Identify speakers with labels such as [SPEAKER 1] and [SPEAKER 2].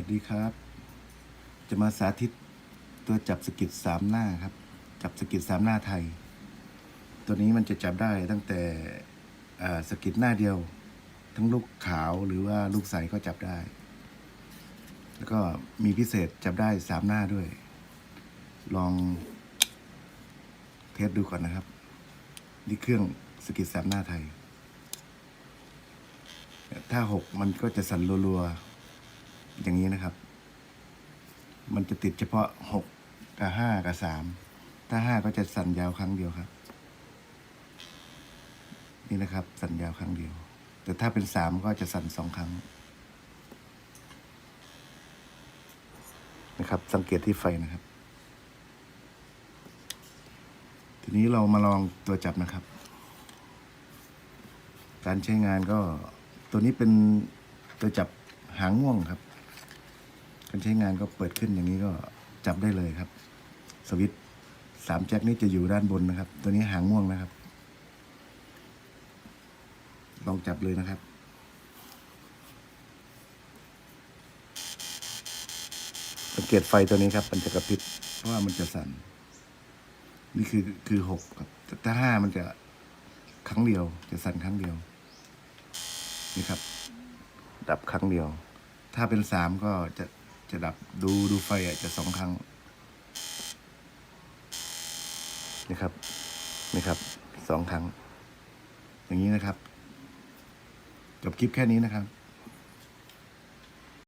[SPEAKER 1] วัสดีครับ จะมาสาธิตตัวจับสกิดสามหน้าครับ จับสกิดสามหน้าไทย ตัวนี้มันจะจับได้ตั้งแต่สกิดหน้าเดียว ทั้งลูกขาวหรือว่าลูกใสก็จับได้ แล้วก็มีพิเศษจับได้สามหน้าด้วย ลองเทสดูก่อนนะครับ นี่เครื่องสกิดสามหน้าไทย ถ้าหกมันก็จะสั่นรัวๆ อย่างนี้นะครับ มันจะติดเฉพาะหกกับห้ากับสามถ้าห้าก็จะสั่นยาวครั้งเดียวครับ นี่นะครับ สั่นยาวครั้งเดียว แต่ถ้าเป็นสามก็จะสั่นสองครั้ง นะครับ สังเกตที่ไฟนะครับ ทีนี้เรามาลองตัวจับนะครับ การใช้งานก็ตัวนี้เป็นตัวจับหางง่วงครับ การใช้งานก็เปิดขึ้นอย่างนี้ก็จับได้เลยครับ สวิตสามแจ็คนี่จะอยู่ด้านบนนะครับ ตัวนี้หางง่วงนะครับ ลองจับเลยนะครับสังเกตไฟตัวนี้ครับ มันจะกระพริบเพราะว่ามันจะสั่น นี่คือคือหกครับแต่ถ้าห้ามันจะครั้งเดียว จะสั่นครั้งเดียว นี่ครับ ดับครั้งเดียว ถ้าเป็นสามก็จะ จะดับดูดูไฟอะจะสองครั้งนะครับนะครับสองครั้ง อย่างนี้นะครับ จบคลิปแค่นี้นะครับ